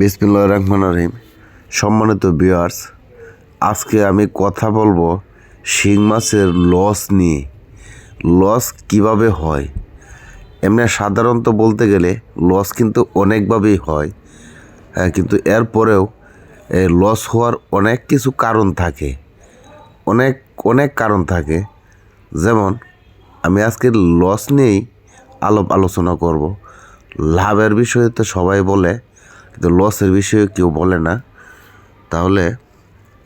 বিসমিল্লাহ রহমান রহিম। সম্মানিত বিয়ার্স আজকে আমি কথা বলব শিং মাছের লস নিয়ে। লস কীভাবে হয়? এমনি সাধারণত বলতে গেলে লস কিন্তু অনেকভাবেই হয়। হ্যাঁ কিন্তু এরপরেও লস হওয়ার অনেক কিছু কারণ থাকে। অনেক অনেক কারণ থাকে। যেমন, আমি আজকে লস নিয়েই আলোপ আলোচনা করব। লাভের বিষয়ে তো সবাই বলে কিন্তু লসের বিষয়ে কেউ বলে না। তাহলে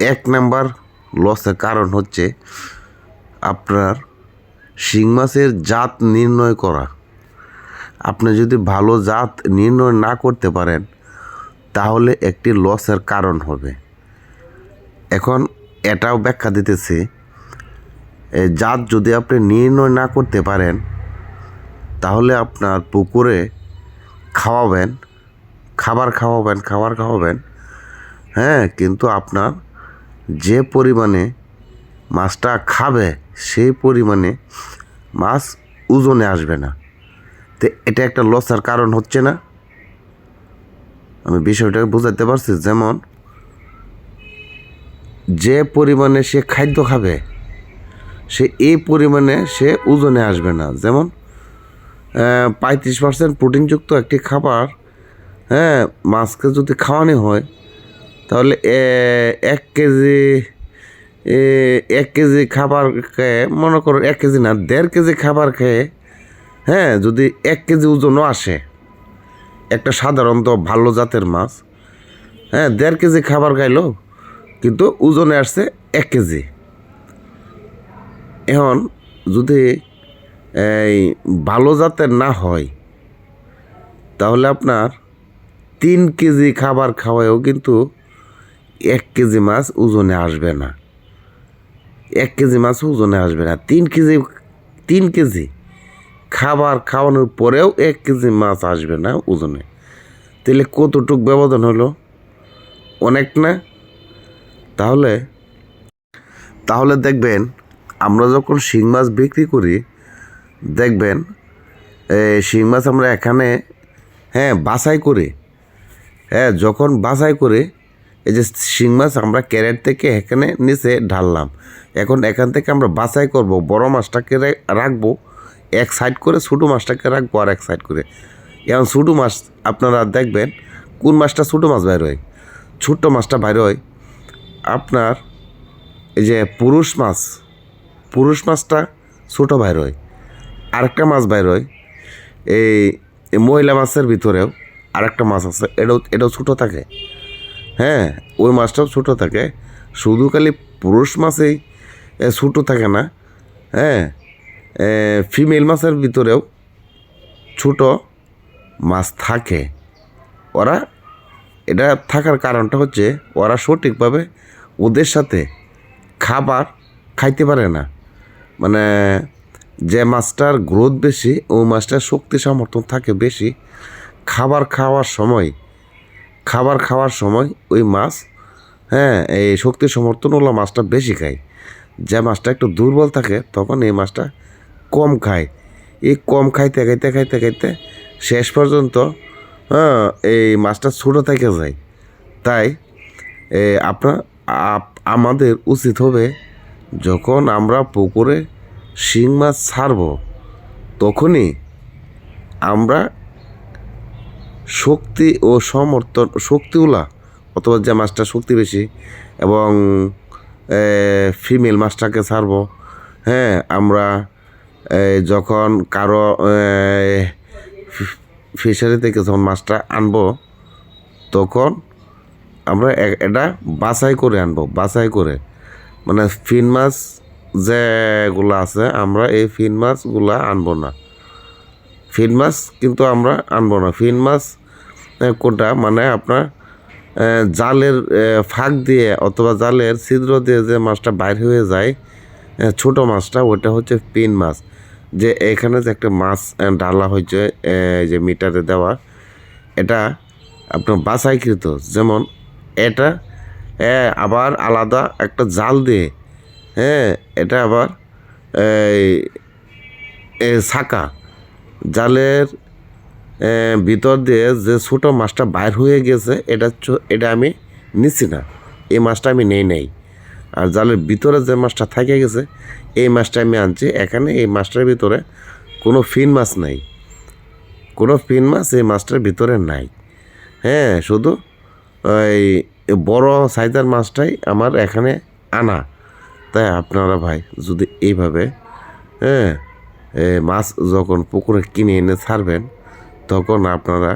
এক নাম্বার লসের কারণ হচ্ছে আপনার শিং মাছের জাত নির্ণয় করা। আপনি যদি ভালো জাত নির্ণয় না করতে পারেন, তাহলে একটি লসের কারণ হবে। এখন এটাও ব্যাখ্যা দিতেছি জাত যদি আপনি নির্ণয় না করতে পারেন, তাহলে আপনার পুকুরে খাওয়াবেন খাবার খাওয়াবেন খাবার খাওয়াবেন হ্যাঁ কিন্তু আপনার যে পরিমাণে মাছটা খাবে, সেই পরিমাণে মাছ ওজনে আসবে না। তো এটা একটা লসের কারণ হচ্ছে না? আমি বিষয়টাকে বোঝাতে পারছি, যেমন যে পরিমাণে সে খাদ্য খাবে, সে এই পরিমাণে সে ওজনে আসবে না। যেমন পঁয়ত্রিশ পার্সেন্ট প্রোটিনযুক্ত একটি খাবার হ্যাঁ মাছকে যদি খাওয়ানো হয়, তাহলে এক কেজি এক কেজি খাবার খেয়ে, মনে করো এক কেজি না, দেড় কেজি খাবার খেয়ে হ্যাঁ যদি এক কেজি ওজনও আসে, একটা সাধারণত ভালো জাতের মাছ হ্যাঁ দেড় কেজি খাবার খাইলো, কিন্তু ওজনে আসছে এক কেজি। এখন যদি, এই, ভালো জাতের না হয়, তাহলে আপনার তিন কেজি খাবার খাওয়ায়ও কিন্তু এক কেজি মাছ ওজনে আসবে না। এক কেজি মাছ ওজনে আসবে না। তিন কেজি তিন কেজি খাবার খাওয়ানোর পরেও এক কেজি মাছ আসবে না ওজনে। তাহলে কতটুক ব্যবধান হলো? অনেক না? তাহলে তাহলে দেখবেন, আমরা যখন শিং মাছ বিক্রি করি, দেখবেন শিং মাছ আমরা এখানে হ্যাঁ বাছাই করে। হ্যাঁ যখন বাছাই করে এই যে শিং মাছ আমরা ক্যারেট থেকে এখানে নিচে ঢাললাম। এখন এখান থেকে আমরা বাছাই করব, বড় মাছটাকে রাখব, এক সাইড করে ছোটো মাছটাকে রাখব আর এক সাইড করে। এখন ছোটো মাছ আপনারা দেখবেন কোন মাছটা ছোটো মাছ বাইর হয়? ছোট্ট মাছটা বাইর হয় আপনার এই যে পুরুষ মাছ, পুরুষ মাছটা ছোটো বাইর হয়। আরেকটা মাছ বাইর হয় এই মহিলা মাছের ভিতরেও। আরেকটা মাছ আছে। এটাও এটাও ছোটো থাকে। হ্যাঁ ওই মাছটাও ছোটো থাকে। শুধু খালি পুরুষ মাছেই ছোটো থাকে না। হ্যাঁ ফিমেল মাছের ভিতরেও ছোট মাছ থাকে। ওরা এটা থাকার কারণটা হচ্ছে ওরা সঠিকভাবে ওদের সাথে খাবার খাইতে পারে না। মানে যে মাছটার গ্রোথ বেশি, ওই মাছটার শক্তি সামর্থ্য থাকে বেশি। খাবার খাওয়ার সময়, খাবার খাওয়ার সময় ওই মাছ হ্যাঁ এই শক্তি সমর্থন ওলা মাছটা বেশি খায়। যে মাছটা একটু দুর্বল থাকে, তখন এই মাছটা কম খায়। এই কম খাইতে খাইতে খাইতে খাইতে শেষ পর্যন্ত হ্যাঁ এই মাছটা ছোটো থেকে যায়। তাই আপনার আমাদের উচিত হবে যখন আমরা পুকুরে শিং মাছ ছাড়ব, তখনই আমরা শক্তি ও সমর্থন, শক্তিওলা, অথবা যে মাছটা শক্তি বেশি এবং ফিমেল মাছটাকে ছাড়বো হ্যাঁ আমরা যখন কারও ফিশারি থেকে যখন মাছটা আনব, তখন আমরা এটা বাছাই করে আনব, বাছাই করে। মানে ফিন মাছ যেগুলো আছে, আমরা এই ফিন মাছগুলা আনব না। ফিন মাছ কিন্তু আমরা আনব না। ফিন মাছ কোনটা? মানে আপনার জালের ফাঁক দিয়ে অথবা জালের ছিদ্র দিয়ে যে মাছটা বাইর হয়ে যায় ছোট মাছটা ওটা হচ্ছে পিন মাছ। যে এখানে যে একটা মাছ ডালা হয়েছে যে মিটারে দেওয়া, এটা আপনার বাছাইকৃত। যেমন এটা আবার আলাদা একটা জাল দিয়ে হ্যাঁ এটা আবার ছাকা জালের ভিতর দিয়ে যে ছোটো মাছটা বাইর হয়ে গেছে, এটা এটা আমি নিচ্ছি না। এই মাছটা আমি নেই নেই। আর জালের ভিতরে যে মাছটা থাকে গেছে, এই মাছটা আমি আনছি। এখানে এই মাছটার ভিতরে কোনো ফিন মাছ নাই। কোনো ফিন মাছ এই মাছটার ভিতরে নাই। হ্যাঁ শুধু ওই বড় সাইজের মাছটাই আমার এখানে আনা। তাই আপনারা ভাই, যদি এইভাবে হ্যাঁ মাছ যখন পুকুরে কিনে এনে ছাড়বেন তখন আপনারা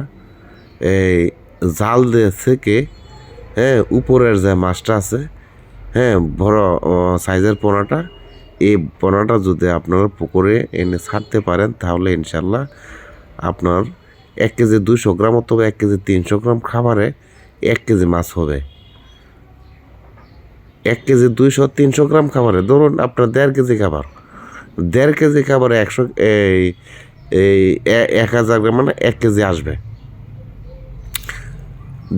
এই জাল দিয়ে থেকে হ্যাঁ উপরের যে মাছটা আছে হ্যাঁ বড় সাইজের পোনাটা, এই পোনাটা যদি আপনারা পুকুরে এনে ছাড়তে পারেন, তাহলে ইনশাল্লাহ আপনার এক কেজি দুশো গ্রাম অথবা এক কেজি তিনশো গ্রাম খাবারে এক কেজি মাছ হবে। এক কেজি দুইশো, তিনশো গ্রাম খাবারে, ধরুন আপনার দেড় কেজি খাবার, দেড় কেজি খাবারে একশো, এই এই এক হাজার গ্রাম মানে এক কেজি আসবে।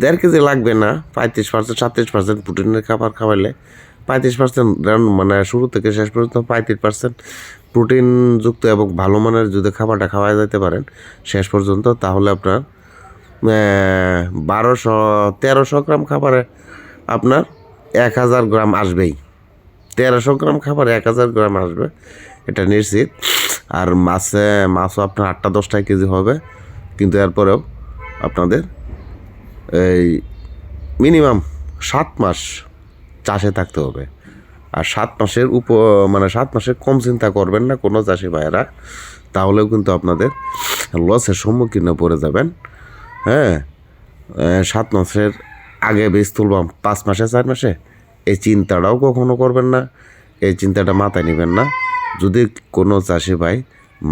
দেড় কেজি লাগবে না, পঁয়ত্রিশ পার্সেন্ট সাতত্রিশ পার্সেন্ট প্রোটিনের খাবার খাওয়াইলে। পঁয়ত্রিশ পার্সেন্ট মানে শুরু থেকে শেষ পর্যন্ত পঁয়ত্রিশ পার্সেন্ট প্রোটিনযুক্ত এবং ভালো মানের যদি খাবারটা খাওয়া যেতে পারেন শেষ পর্যন্ত, তাহলে আপনার বারোশো, তেরোশো গ্রাম খাবারে আপনার এক হাজার গ্রাম আসবেই। তেরোশো গ্রাম খাবারে এক হাজার গ্রাম আসবে, এটা নিশ্চিত। আর মাছে, মাছও আপনার আটটা দশটা কেজি হবে। কিন্তু এরপরেও আপনাদের এই মিনিমাম সাত মাস চাষে থাকতে হবে। আর সাত মাসের উপ মানে সাত মাসের কম চিন্তা করবেন না কোনো চাষি ভাইয়েরা। তাহলেও কিন্তু আপনাদের লসের সম্মুখীন পড়ে যাবেন। হ্যাঁ সাত মাসের আগে বীজ তুলবাম পাঁচ মাসে, চার মাসে? এই চিন্তাটাও কখনো করবেন না। এই চিন্তাটা মাথায় নেবেন না। যদি কোনো চাষি ভাই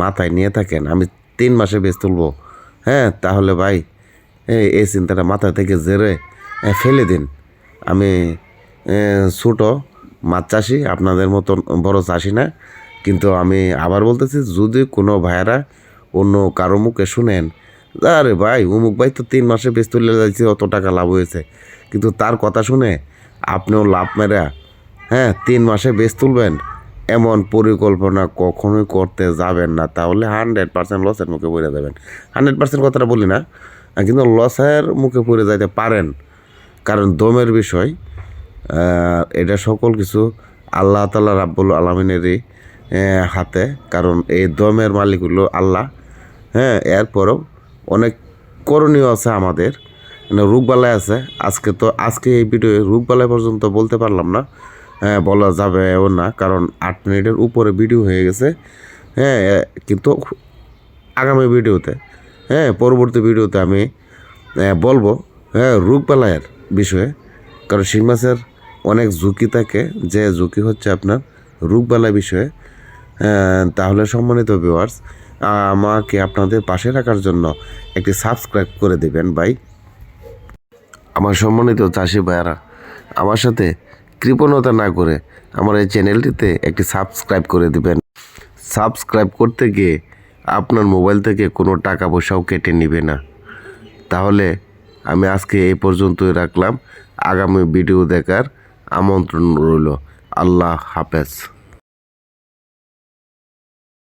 মাথায় নিয়ে থাকেন, আমি তিন মাসে বীজ তুলবো। হ্যাঁ তাহলে ভাই, এই চিন্তাটা মাথা থেকে জেরে ফেলে দিন। আমি ছোটো মাছ চাষি, আপনাদের মতন বড় চাষি না, কিন্তু আমি আবার বলতেছি, যদি কোনো ভাইয়েরা অন্য কারও মুখে শুনেন, আরে ভাই, অমুক ভাই তো তিন মাসে বেশ তুলে যাচ্ছে অত টাকা লাভ হয়েছে। কিন্তু তার কথা শুনে আপনিও লাভ মেরা হ্যাঁ তিন মাসে বেশ তুলবেন। এমন পরিকল্পনা কখনোই করতে যাবেন না। তাহলে হান্ড্রেড পার্সেন্ট লসের মুখে পড়ে যাবেন। হান্ড্রেড পার্সেন্ট কথাটা বলি না কিন্তু লসের মুখে পড়ে যাইতে পারেন। কারণ দমের বিষয় এটা সকল কিছু আল্লাহ তালা রাব্বুল আলমিনেরই হাতে। কারণ এই দমের মালিক হলো আল্লাহ। হ্যাঁ এরপরেও অনেক করণীয় আছে আমাদের। মানে রোগবালাই আছে। আজকে তো, আজকে এই ভিডিওয়ে রোগবালাই পর্যন্ত বলতে পারলাম না। বলা যাবে যাবেও না, কারণ আট মিনিটের উপরে ভিডিও হয়ে গেছে। হ্যাঁ কিন্তু আগামী ভিডিওতে হ্যাঁ পরবর্তী ভিডিওতে আমি বলব হ্যাঁ রোগবালাইয়ের বিষয়ে। কারণ শিং মাছের অনেক ঝুঁকি থাকে, যে ঝুঁকি হচ্ছে আপনার রোগবালাই বিষয়ে। তাহলে সম্মানিত ভিউয়ার্স আমাকে আপনাদের পাশে রাখার জন্য একটি সাবস্ক্রাইব করে দিবেন ভাই। আমার সম্মানিত চাষি ভাইয়ারা, আমার সাথে কৃপণতা না করে আমার এই চ্যানেলটিতে একটি সাবস্ক্রাইব করে দিবেন। সাবস্ক্রাইব করতে গিয়ে আপনার মোবাইল থেকে কোনো টাকা পয়সাও কেটে নেবে না। তাহলে আমি আজকে এই পর্যন্তই রাখলাম। আগামী ভিডিও দেখার আমন্ত্রণ রইল। আল্লাহ হাফেজ।